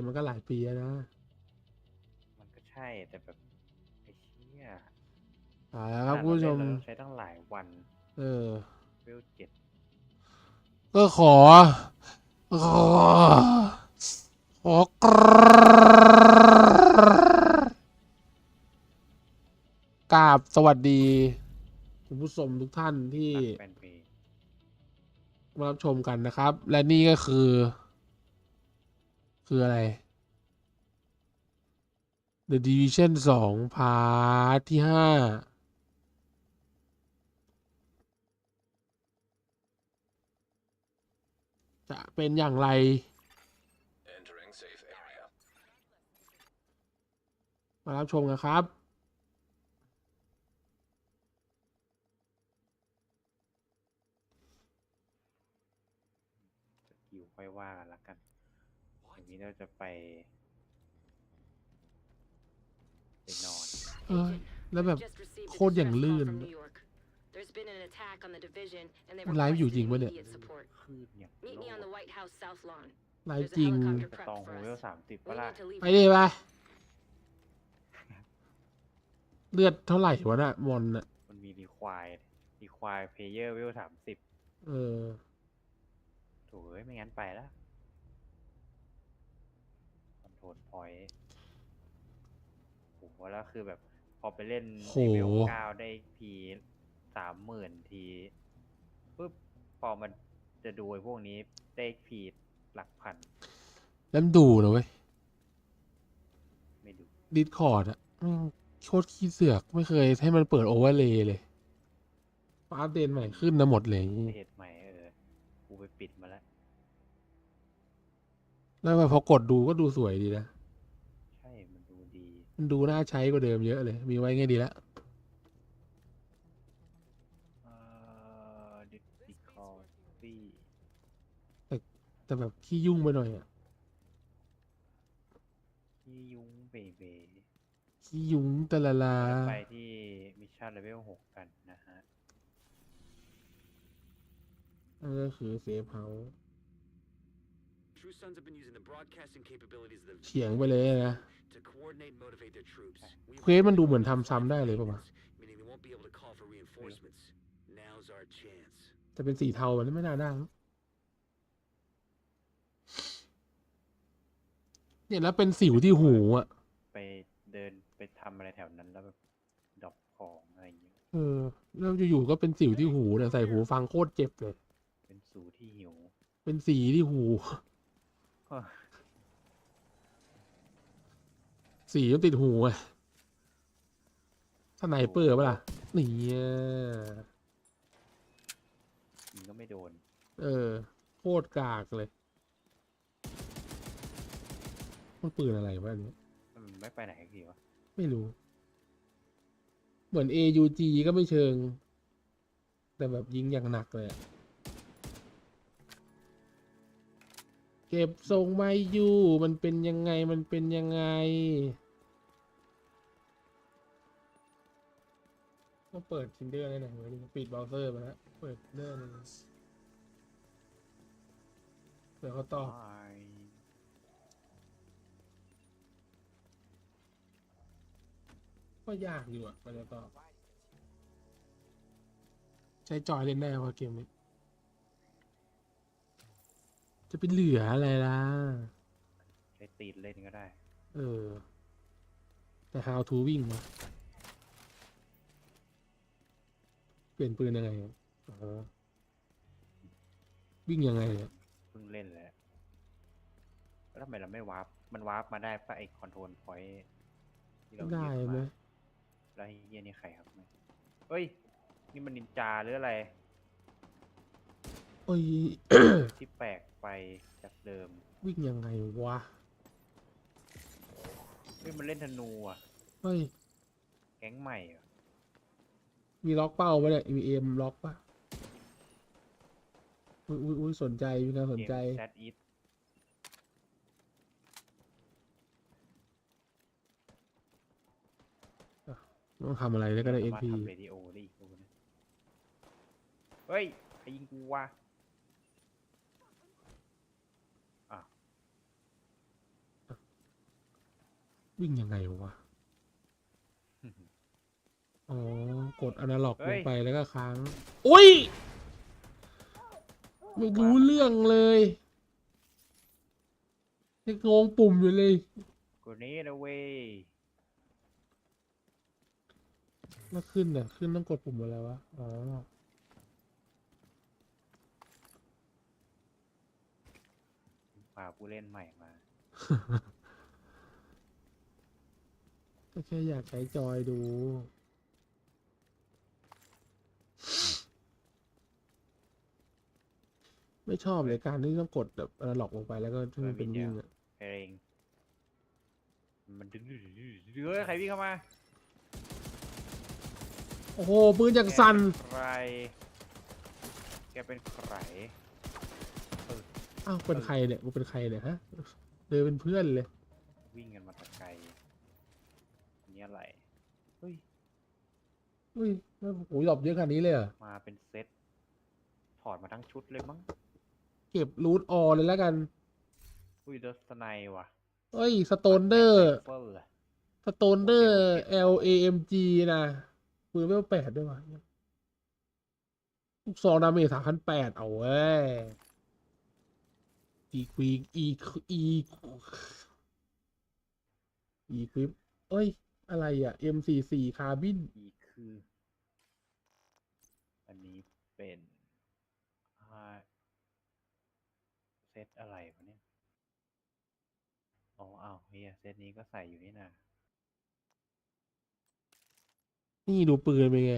มมันก็หลายปีแล้วนะมันก็ใช่แต่แบบไอ้เชี่ยอ่าแล้วครับคุณผู้ชมขนาดเราเล่นเราใช้ตั้งหลายวัน เออเวลเจ็ดก็ขอ ขอ ขอกราบสวัสดี คุณผู้ชมทุกท่านที่ตัดแฟนเพลงมารับชมกันนะครับ และนี่ก็คือ คืออะไร The Division สองพาร์ทที่ห้าจะเป็นอย่างไร Entering safe area. มารับชมกันครับสกิลค่อยว่ากันละกัน วันนี้เราจะไปไปนอน เออแล้วแบบ Just received a โคตรอย่าง distress call ลื่น from New York. There's been an attack on the division, and they มันไลฟ์อยู่จริง requested ปะเนี่ย immediate support. คลื่นอย่าง Meet โล me on the ด White House South Lawn. ไล There's ฟ์ a จริง helicopter จะ prepped ตอง for หูเวล us. สามสิบ We ปะล่ะ need to leave ไปดิไปเลือดเท่าไหร่วะน่ะมอนน่ะ มันมีรีควายรีควายเพลเยอร์เวลสามสิบเออโถูเอ้ยไม่งั้นไปแล้วคอ นโทรลพอยต์ผมว่าแล้วคือแบบ พอไปเล่นโหเวลเก้าได้พีสามหมื่นทีปุ๊บพอมันจะดูไอ้พวกนี้ได้พีหลักพันแล้วมันดูนะเว้ยไม่ดู ดิสคอร์ดอะแม่งโคตรขี้เสือกไม่เคยให้มันเปิดโอเวอร์เลย์เลยอัปเดตใหม่ขึ้นนะหมดเลย เพจใหม่เออ กูไปปิดมาแล้ว แล้วพอกดดูก็ดูสวยดีนะ ใช่ มันดูดี มันดูน่าใช้กว่าเดิมเยอะเลย มีไว้ไงดีแล้วเอ่อดิจิคอฟี่แต่แบบขี้ยุ่งไปหน่อยอะที่ยุ้งเบเบขี้ยุ่งตะละลา ไปที่มิชชั่นเลเวลหกกันนะฮะนั่นก็คือเซฟเฮาส์ True Sons have been using the broadcasting capabilities of the เฉียงไปเลยนะ to coordinate and motivate their troops. We เควสมันดูเหมือนทำซ้ำได้เลยป่ะวะ meaning they won't be able to call for reinforcements. Now's our chance. จะเป็นสีเทามันไม่น่าได้มั้งเนี่ยแล้วเป็นสิวที่หูอะ ไปเดินไปทำอะไรแถวนั้นแล้วแบบดรอปของอะไรอย่างเงี้ย เออ แล้วอยู่ๆก็เป็นสิวที่หูเนี่ยใส่หูฟังโคตรเจ็บเลย เป็นสูที่หิว เป็นสีที่หูก็ สีมันติดหูไงสไนเปอร์ปะล่ะนี่อะยิงก็ไม่โดน เออโคตรกากเลย มันปืนอะไรวะอันนี้มันไม่ไปไหนสักทีวะไม่รู้ เหมือน AUG ก็ไม่เชิง แต่แบบยิงอย่างหนักเลยอะ เก็บทรงไม่อยู่ มันเป็นยังไง มันเป็นยังไงก็เปิดทินเดอร์ได้ไหนวะดิปิดเบราว์เซอร์ไปแล้ว เปิดเดอร์เลยเดี๋ยวเขาตอบก็ยากอยู่อะมันจะตอบใช้จอยเล่นได้พอเกมนี้ จะเป็นเหลืออะไรล่ะ ใช้ตีนเล่นก็ได้ เออ แต่ how to วิ่งวะเปลี่ยนปืนยังไงอะอ๋อวิ่งยังไงเนี่ยเพิ่งเล่นแหละแล้วทำไมเราไม่วาร์ปมันวาร์ปมาได้ปะไอคอนโทรลพอยต์ที่เราได้หยิบไหมมาแล้วไอ้เฮียนี่ใครครับเนี่ยเฮ้ย นี่มันนินจาหรืออะไร โอ้ย ที่แปลกไปจากเดิมวิ่งยังไงวะ เฮ้ยมันเล่นธนูอะ เฮ้ย แก๊งใหม่เหรอะมีล็อกเป้าปะเนี่ยมีเอ็มล็อกปะอุ้ยอุ้ยอุ้ยสนใจมีการสนใจ แซดอีทต้องทำอะไรแล้วก็ได้เอ็มารถพีทำเรดิโอได้อีกตัวนะเฮ้ยใครยิงกูวะอะ วิ่งยังไงวะ อ๋อ กดอนาล็อกเฮ้ลยงไปแล้วก็ค้าง อุ้ย ไม่รู้เรื่องเลยยังงงปุ่มอยู่เลยกูนี้นะเว้ยแล้วขึ้นอะขึ้นต้องกดปุ่มอะไรวะ อ๋อพาผู้เล่นใหม่มา ก็แค่อยากใช้จอยดู ไม่ชอบเลยการที่ต้องกดแบบอนาล็อกลงไปแล้วก็ที่มันเป็นวิ่งอะเองมันดึงดึงดึงดึงดึงเฮ้ยใครวิ่งเข้ามา โอ้โหปืนอย่างสั่นใคร แกเป็นใครอ้าวเป็นใครเนี่ยกูเป็นใครเนี่ยฮะเดินเป็นเพื่อนเลย วิ่งกันมาแตะไกล นี่อะไรเฮ้ยอุ้ยโอ้โหหลบเยอะขนาดนี้เลยเหรอมาเป็นเซตถอดมาทั้งชุดเลยมั้งเก็บรูทออเลยแล้วกัน อุ้ยเดอสไนว่ะเอ้ยสโตนเดอร์เฟอร์ สโตนเดอร์ L A M G นะปืนเวลแปดด้วยวะลูกซองดาเมจสามพันแปดเอาเว้ยอีควีอีอีอีควิปเอ้ย อะไรอะ M 4 4 คาร์บินอีคือ อันนี้เป็นอ่าเซตอะไรวะเนี่ย อ๋ออ้าวเฮียเซตนี้ก็ใส่อยู่นี่นะนี่ดูปืนเป็นไง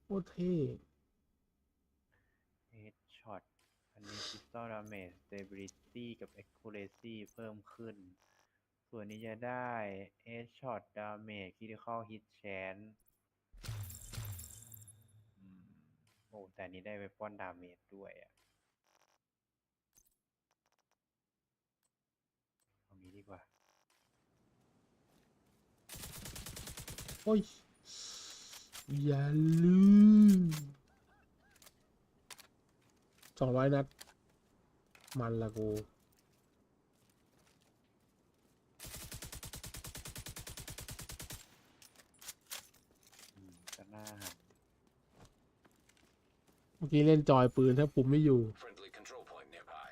โคตรเท่เฮดช็อตอันนี้ Pistol Damage Stability กับ Accuracy เพิ่มขึ้น ส่วนนี้จะได้ Headshot Damage Critical Hit Chance โอ้แต่นี้ได้ Weapon Damage ด้วยอะเอางี้ดีกว่า โอ้ย อย่าลืมสองร้อยนัด มันละกู มื่อกี้เล่นจอยปืนถ้าปุ่มไม่อยู่ Friendly control point nearby.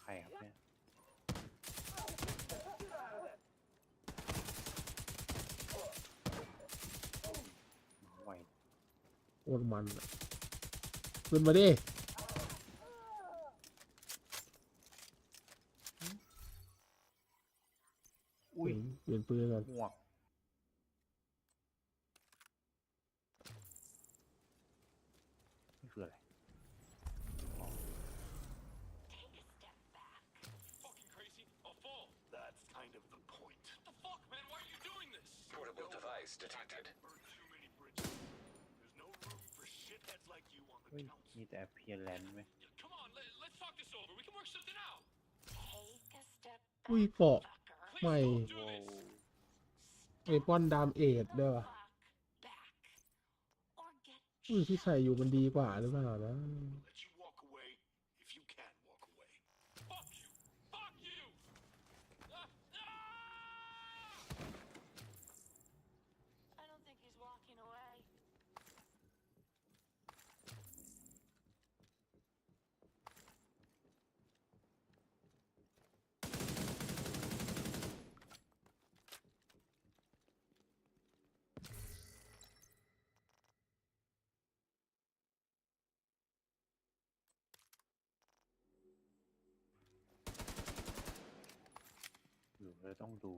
ใครครับเนี่ยไหวโคตรมันอะขึ้นมาดิ อุ้ย เปลี่ย นปืนก่อนหมวกนี่คืออะไร Fucking crazy. I'll fall. That's kind of the point. What the fuck, man? Why are you doing this? Portable device detected. Burn too many bridges. There's no room for shitheads like you on เฮ้ย the council. มีแต่ appearance ไหม Come on, let, let's talk this over. We can work something out. Take a step อุ้ย back, เกาะ fucker. ใหม่ Please don't do โว้ this. เอปอนดามเอดด้วยวะ Fuck back. Or get อุ้ยที่ใส่อยู่มันดีกว่าหรือเปล่านะ Let you walk away if you can walk away. Fuck you. Fuck you. Ah, ah! I don't think he's walking away. หรือเราต้องดู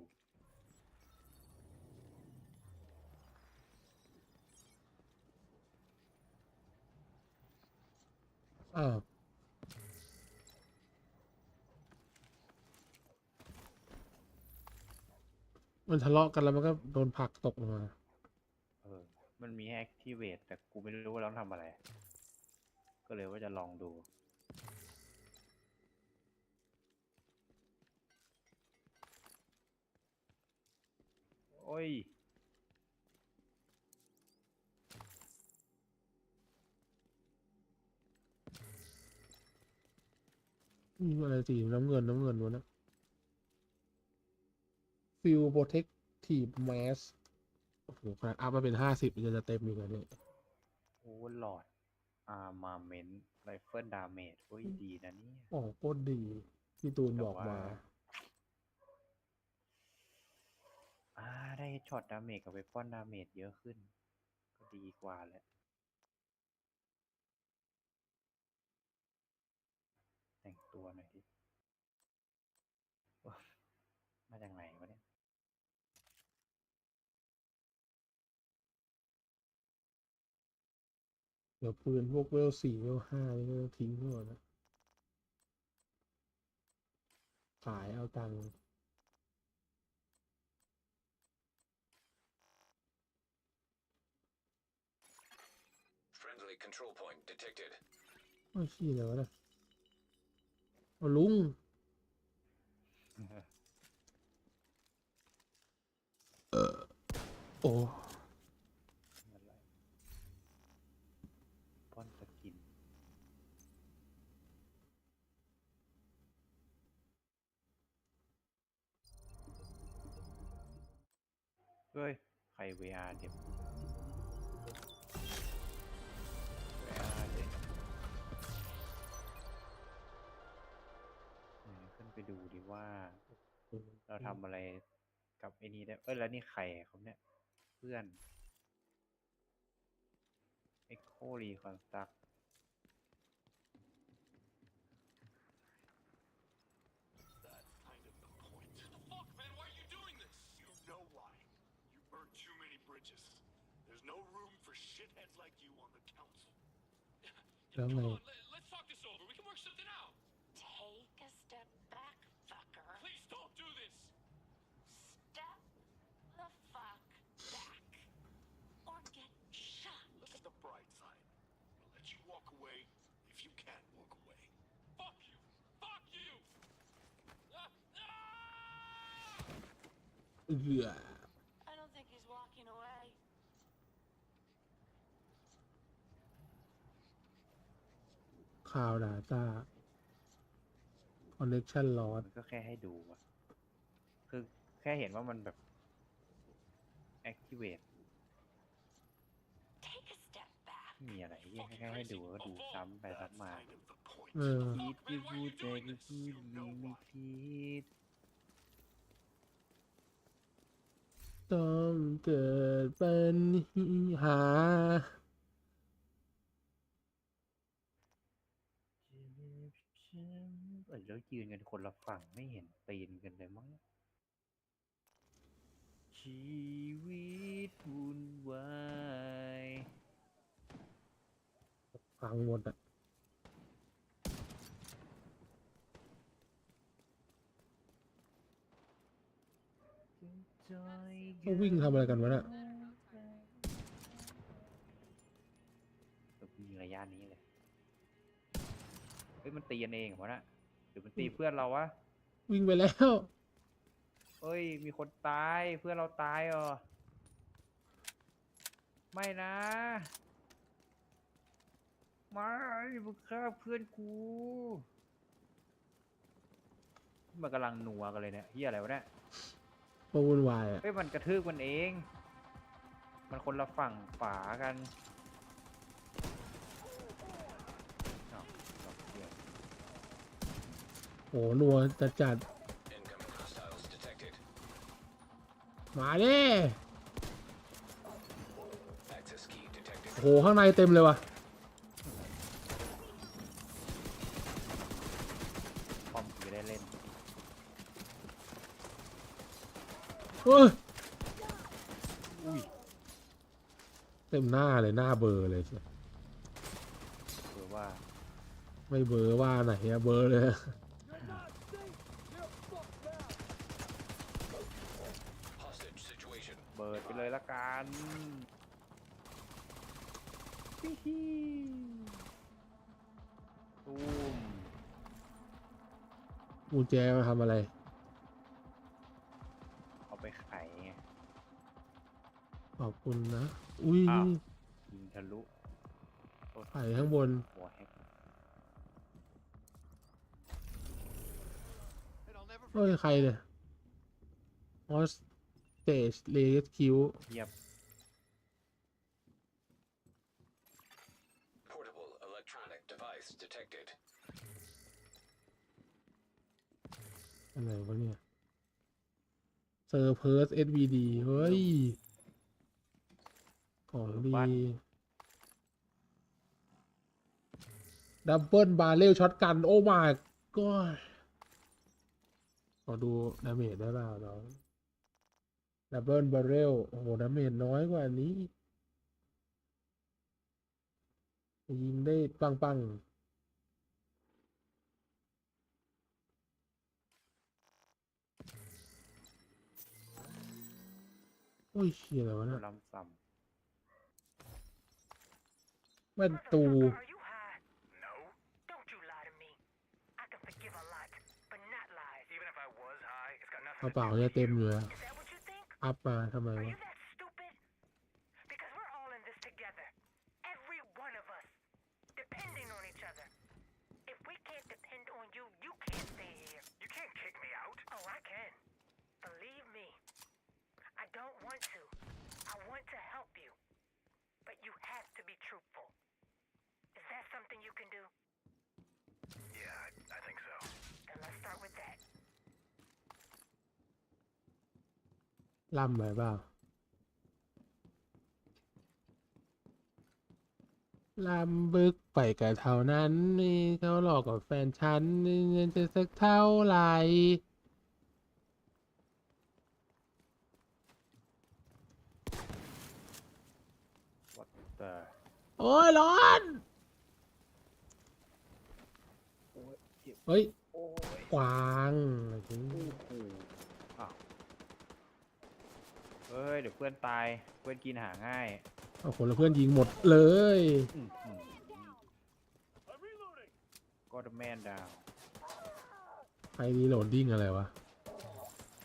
อ้าวมันทะเลาะกันแล้วมันก็โดนผลักตกลงมาเออ มันมีให้ activate แต่กูไม่รู้ว่าเราทำอะไร ก็เลยว่าจะลองดู โอ้ย มอะไรสีน้ำเงินน้ำเงินวะนะฟิลโปรเทคทีฟแมสโอ้โหขนาดอัพมาเป็นห้าสิบจะจะเต็มอยู่แล้วเนี่ยโอ้หลอดอาร์มาเมนต์ไรเฟิลดาเมจโอ้ยดีนะเนี่ยโอ้โคตรดีที่ตูนแต่บอกว่ามา อ่า ได้ช็อตดาเมจกับเวปอนดาเมจเยอะขึ้น ก็ดีกว่าแหละ ต่งตัวหน่อยดิโอ๊ยมาจากไหนวะเนี่ย เดี๋ยวปืนพวกเวลสี่เวลห้านี่ก็ต้องทิ้งทั้งหมดนะขายเอาตังค์ Friendly control point detected. โอ้ยขี้เลยวะนะ เอาลุงโอ้อะไรป้อนสกิน เฮ้ย ใคร VR เด็บ ดูดิว่า เราทำอะไรกับไอ้นี้ได้เอ้ยแล้วนี่ใครเขาเนี่ย เพื่อน Echo Reconstruct That's kind of the point. Fuck, man, why are you doing this? You know why. You burned too many bridges. There's no room for shitheads like you on the council. Well, Come no. on, let, let's talk this over. We can work something out. Take a step back, fucker. Please don't do this. Step the fuck back. Or get shot. Look at the bright side. I'll let you walk away if you can walk away. Fuck you. Fuck you. Ah, ah! เอือ I don't think he's walking away. ข่าวดาต้าคอนเน c ชันลอมันก็แค่ให้ดูอะคือแค่เห็นว่ามันแบบ activate Take a step back. ไม่มีอะไรแค่แค่ให้ดูก็ดูซ้ำไปซ้ำมา Kind of the point. เออคิดที่พูดแต้องเกิดปัญหาเออแล้วยืนกันคนละฝั่งไม่เห็นตีนกันเลยมั้ง ชีวิตวุ่นวาย ฟังหมดอะ จอย เขาวิ่งทำอะไรกันวะน่ะแบบมีระยะนี้เลย เฮ้ยมันตีกันเองเหรอวะน่ะหรือมันตีเพื่อนเราวะ วิ่งไปแล้ว เฮ้ย มีคนตายเพื่อนเราตายเหรอ ไม่นะไม่มึงฆ่าเพื่อนกู มันกำลังนัวกันเลยเนี่ยเฮียอะไรวะเนี่ย ก็วุ่นวายอะเฮ้ยมันกระทืบมันเอง มันคนละฝั่งฝากันอ้าวดอกเหี้ยโหนัวจัดจัด Incoming hostiles detected. มาเด้ Access key detected. โหข้างในเต็มเลยว่ะ คอมจะได้เล่น เฮ้ยอุ้ยเต็มหน้าเลยหน้าเบลอร์เลยใช่หรือว่าไม่เบลอร์ว่าไหนอะเบลอร์เลย Hostage situation. เบิดไปเลยละกันฮิฮิตูมกูแจมาทำอะไร อบคุณนะ อุ้ยอ้าวยิงทะลุโทษไผ่ข้างบน หัวแฮกเฮ้ย ใครเนี่ยออสเตจเลสคิวเทียบ Portable electronic device detected. อะไรวะเนี่ยเซอร์เพิร์สเอสวีดีเฮ้ย ของดีดับเบิลบาเรลช็อตกัน โอ้มากก็ขอดูดาเมจได้เปล่าน้องดับเบิลบาเรลโอ้โหดาเมจน้อยกว่านี้ ยิงได้ปังๆโอ้ยเชี่ยอะไรวะเนะ ลำซ้แว่นตู Are you high? No. Don't you lie to me. I can forgive a lot, but not lies. Even if I was high, it's got ก nothing ระ to เป๋า do จะ with เต็ม you. อยู่แล้ว Is that what you think? อัพมาทำไม Are วะ you that stupid? Because we're all in this together. Every one of us. Depending on each other. If we can't depend on you, you can't stay here. You can't kick me out. Oh, I can. Believe me. I don't want to. I want to help you. But you have to be truthful. Is that something you can do? Yeah, I, I think so. Then let's start with that. ล่ำไปเปล่าลำบึกไปกับเท่านั้นนี่เขาหลอกกับแฟนฉันนี่เงินจะสักเท่าไหร่ำ what the โอ้ยร้อนโอ้ยเจ็บเฮ้ยโอ้ยกวางอะไรอย่างโอ้งี้โหอ้าวเฮ้ย เดี๋ยวเพื่อนตาย เพื่อนกินหาง่ายเอาคนละเพื่อนยิงหมดเลยอื้อหือ I'm reloading. ก็แมนดาวใครรีโหลดดิ้งอะไรวะ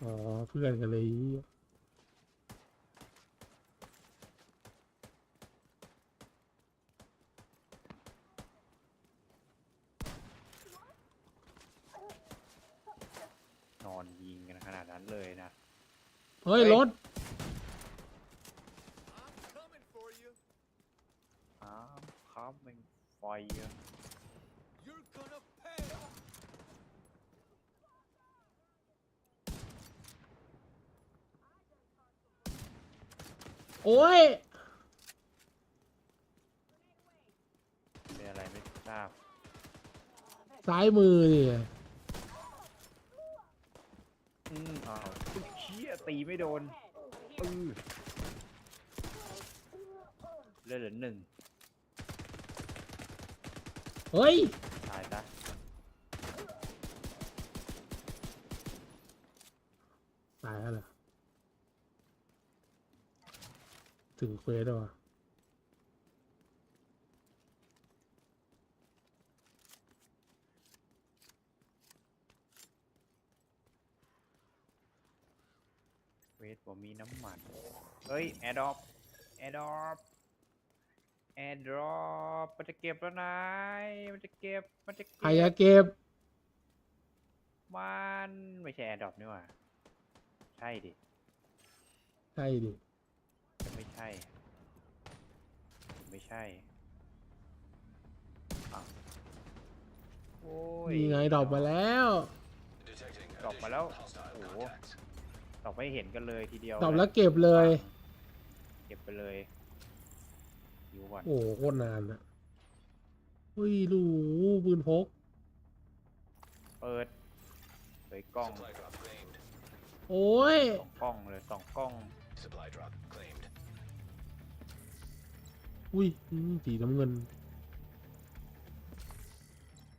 อ๋อเพื่อนกันเลย นอนยิงกันขนาดนั้น เลยนะ เฮ้ย เฮ้ย รถอ้าวครับแม่งไฟอะโอ้ย เป็นอะไรไม่ทราบซ้ายมือนี่ไง อืมอ้าวอุ๊ยเชี่ย ตีไม่โดนอือเลือดเหลือหนึ่งเฮ้ย ตายซะตายแล้วเหรอถึงเควสแล้ววะ เวทผมมีน้ำมัน เฮ้ย แอร์ดรอป แอร์ดรอป แอร์ดรอป มันจะเก็บแล้วนาย มันจะเก็บ มันจะใครเก็จะบเก็บ มันไม่ใช่แอร์ดรอปนี่หว่า ใช่ดิใช่ดิจะไม่ใช่ ไม่ใช่อ้าวโอ้ยมีไงดรอปมาแล้ว Detecting Drop mà additional đâu. hostile Ủa. contacts. ดร อปไม่เห็นกันเลยทีเดียวดรอปแล้วเก็บเลย เก็บไปเลยอยู่ก่อนโอ้โหโคตรนานอะอุ้ยดูปืนพก เปิดเปิดกล้อง Supply drop claimed. โอ้ย สองกล้องเลยสองกล้อง Supply drop claimed. อุ้ยอืมสีน้ำเงิน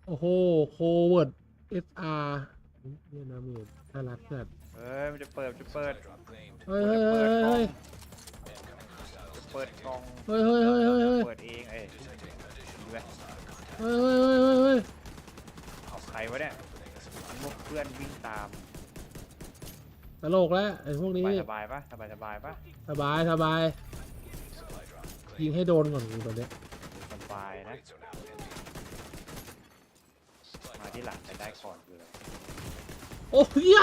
โอ้โห โคเวิร์ด SR เนี่ยนะเมดน่ารักจัด เอ้ยมันจะเปิดมันจะเปิด Supply drop claimed. เฮ้ยมันเฮ้ยจะเฮ้เปิยดกเฮ้ล้องยจะเปิดกล้องเฮ้ยเฮ้ยเฮ้ยเฮ้ยเฮ้ยเปิดเองเอ้ย Detecting additional ดีไหมเฮ้ยเฮ้ยเฮ้ยเฮ้ยเฮ้ยเอาใครวะเนี่ยมันพวกเพื่อนวิ่งตามตลกแล้วไอ้พวกนี้สบายเนี่ยสบายปะสบายสบายปะสบายสบาย Supply drop ยิง claimed. ให้โดนก่อนกูตอนเนี้ยสบายนะ Crates are now empty. Supply มา drop ที่หลังจะได้ก่อนเลยโอ้ย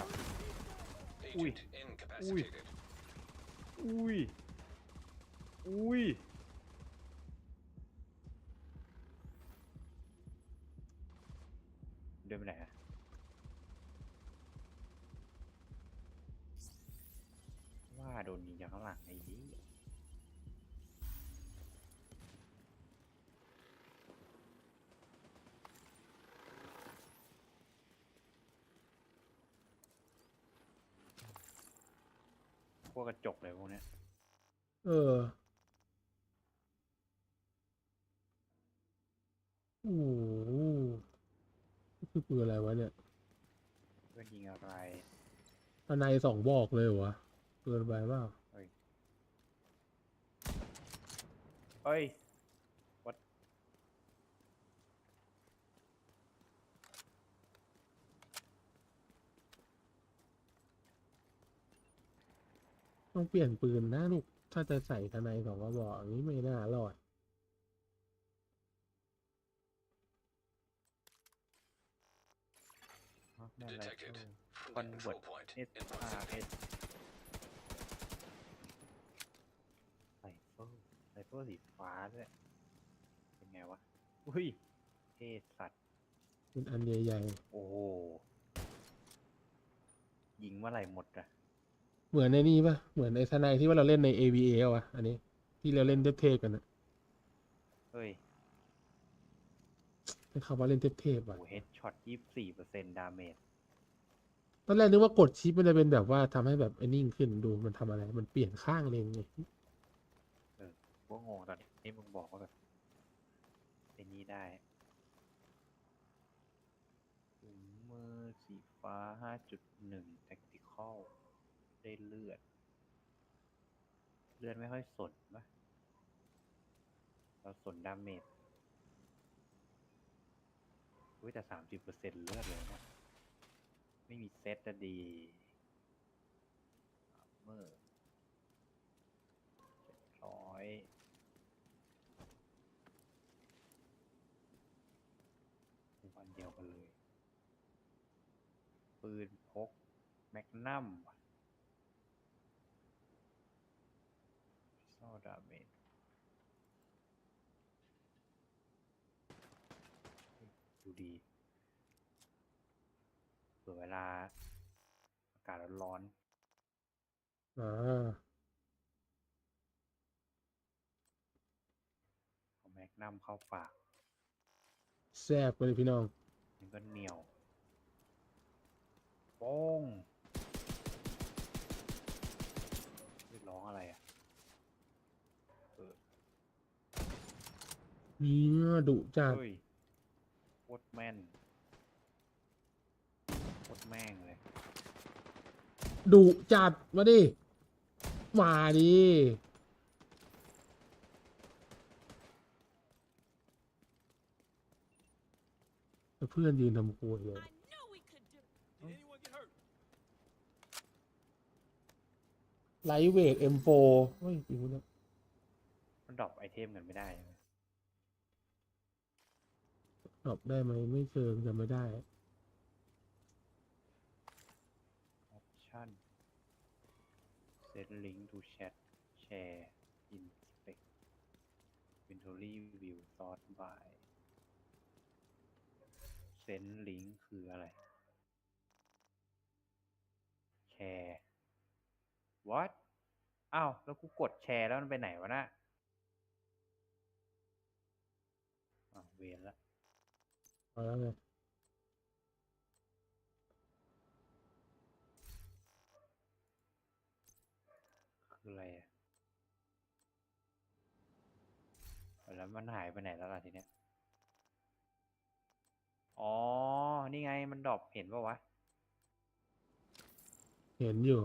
อะไรไม่ทราบ Agent incapacitated. อุ้ย อุ้ย เดินไปไหนอะว่าโดนยิงจากข้างหลังไอ้ยี่ พวกกระจกเลยพวกเนี้ย เออโอ้โหนี่คือปืนอะไรวะเนี่ยเพื่อนยิงอะไรอันในสองบอกเลยเหรอวะเกินไปเปล่าเอ้ย ต้องเปลี่ยนปืนนะลูก ถ้าจะใส่ทนายสองกระบอกอย่างนี้ไม่น่ารอด ได้อะไร Detected. คอน Friendly เวิร์ control ต point เอส in อาร์เอ proximity. สไซเฟอร์ไซเฟอร์สีฟ้าด้วยเป็นไงวะ อุ้ยเทสัตว์ เป็นอันใหญ่โอ้โหยิงเมื่อไหร่หมดอะๆ เหมือนในนี่ปะเหมือนในทนายที่ว่าเราเล่นใน AVA อะวะอันนี้ที่เราเล่นเทพๆกันนะเฮ้ยใช้คำว่าเล่นเทพๆโอ้อะเฮดช็อตยี่สี่เปอร์เซ็นต์ดาเมจตอนแรกนึกว่ากดชิปมันจะเป็นแบบว่าทำให้แบบไอ้นิ่งขึ้นดูมันทำอะไร มันเปลี่ยนข้างเลงไงพวกงงตอนนี้มึงบอกว่าแบบไอ้นี่ได้ถุงมือสีฟ้าห้าจุดหนึ่ง tactical ได้เลือด เลือดไม่ค่อยสนปะเราสนดาเมจอุ้ยแต่สามสิบเปอร์เซ็นต์เลือดเลยนะไม่มีเซตจะดีเมอร์เจ็ดร้อยวันเดียวกันเลย ปืนพก แมกนัมว่ะโซดาเมจดูดีเผื่อเว ลาอากาศร้อนอ่าๆเอาแมกนัมเข้าปากแซ่บไปเลยพี่น้อง มันก็เหนียวโป้งเรียกร้องอะไรอะเออเนี่ยดุจัดเฮ้ยโคตรแม่น โคตรแม่งเลย ดุจัดมาดิ มาดิแล้วเพื่อนยืนทำครัวเลยไลท์เวท M4 เฮ้ยจริงปะเนี่ยมันดรอปไอเทมกันไม่ได้ใช่ไหมตอบได้ไหมไม่เชิงจำไม่ได้ ออป ชั่น set link to chat share inspect inventory view sort by send link คืออะไร แชร์ what อ้าว แล้วกูกดแชร์แล้วมันไปไหนวะน่ะอ้าวเวียนละ เอาแล้วไง คืออะไรอะแล้วมันหายไปไหนแล้วล่ะทีเนี้ย อ๋อ นี่ไงมันดรอปเห็นปะวะ เห็นอยู่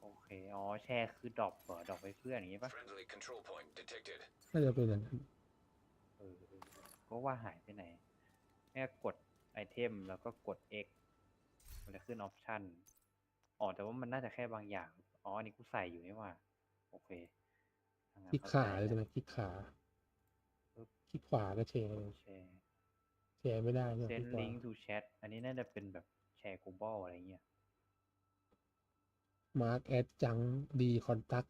โอเค อ๋อ แชร์คือดรอปเหรอดรอปไปเพื่อนอย่างงี้ปะ Friendly control point detected. น่าจะเป็นอย่างนั้นเออเออก็ว่าหายไปไหนแค่กดไอเทมแล้วก็กด X มันจะขึ้นออปชั่นอ๋อแต่ว่ามันน่าจะแค่บางอย่าง อ๋ออันนี้กูใส่อยู่นี่หว่า โอเคถ้งั้นคลิกเข้ขาใจเลยใช่ไหมละคลิกขาปึ๊บคลิกขวาก็แชร์เลยแชร์แชร์ไม่ได้เนี่ยคลิ send กขวา link to chat อันนี้น่าจะเป็นแบบแชร์ global อะไรเงี้ยมาร์กแอดจังดีคอนตัก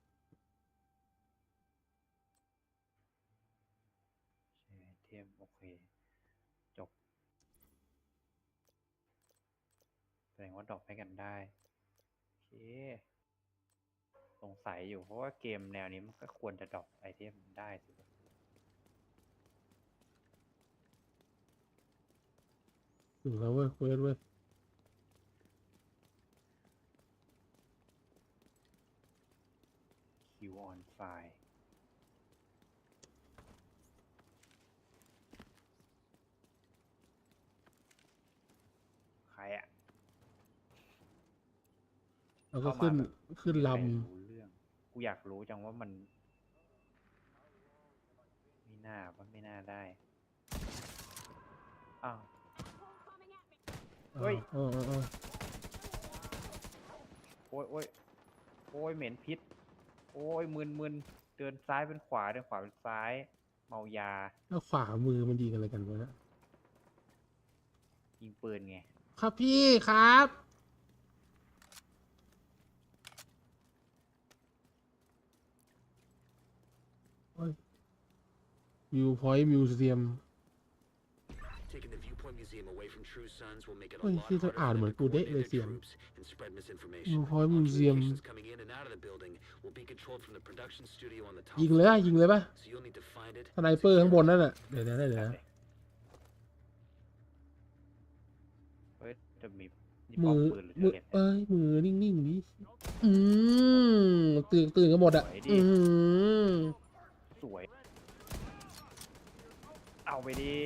แชร์ไอเทมโอเคจบแสดงว่าดรอปให้กันได้ โอเค สงสัยอยู่เพราะว่าเกมแนวนี้มันก็ควรจะดรอปไอเทมได้สิถึงแล้วเว้ยเควสเว้ยคิวออนไฟล์ใครอะแล้วก็เข้ามาขึ้นแบบขึ้นลไม่รู้เรื่ องกูอยากรู้จังว่ามัน ไม่น่าว่าไม่น่าได้ อ้าวำเฮ้ย เออเออเออโอ้ยโอ้ยโอ้ยเหม็นพิษ โอ้ยมึนมึนเดินซ้ายเป็นขวาเดินขวาเป็นซ้าย เมายาแล้วขวามือมันยิงอะไรกันวะเนะยิงปืนไง ครับพี่ครับ วิวพอยต์มิวเซียม Taking the viewpoint museum away from True Sons will make it a เฮ้ย lot ที่จะ harder อ่าน for เหมื them อน to กูเดะ coordinate เลย their เสียง troops and spread misinformation. Viewpoint All Museum communications coming in and out of the building will be controlled from the production studio on the top ยิงเลยอะยิงเลยปะ So you'll need to find it. สไนเปอร์ข้างบนนั่นน่ะ เดี๋ยวนะเดี๋ยวนะเฮ้ยจะมีนี่มืป้อมอปืนหรือมือเทเลตเอ้ยมือนิ่งๆดิอืมตื่นตื่นกันหมดอะ สวยดิ อืม สวย เอาไปดิ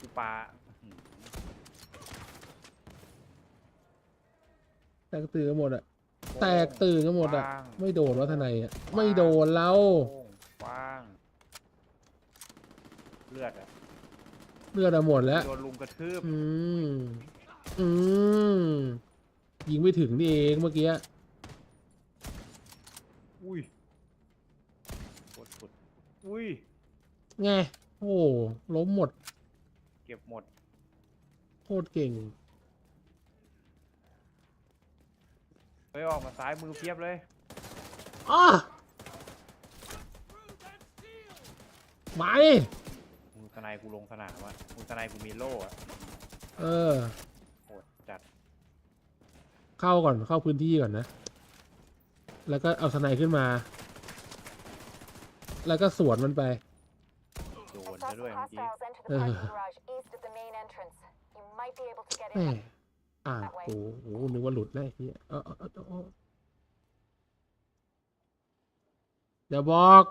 กูปาอื้อหือแตกตื่นกันหมดอะโป้งแตกตื่นกันหมดอะว้างไม่โดนวัฒนัยอะไม่โดนเราโป้งว้าง เลือดอะเลือดอะหมดแล้วโดนลุงกระทืบอืมอืมยิงไม่ถึงนี่เองเมื่อกี้ อุ้ยปวดสุด อุ้ย ไง โอ้ล้มหมด เก็บหมด โคตรเก่ง เฮ้ย ออกมาซ้ายมือเพียบเลยอ้ามาดิมือสไนกูลงสนามอะมือสไนกูมีโล่อะเออ โหดจัด เข้าก่อนเข้าพื้นที่ก่อนนะ แล้วก็เอาสไนขึ้นมา แล้วก็สวนมันไป โดน I ซะ saw ด้วย some เมื่อกี้ hostiles enter the Ugh. parking garage east of the main entrance. You might be able to get แห in. มอ่านกูโอ้โหนึกว่าหลุดได้เฮียเออเออเออเอออย่าบอก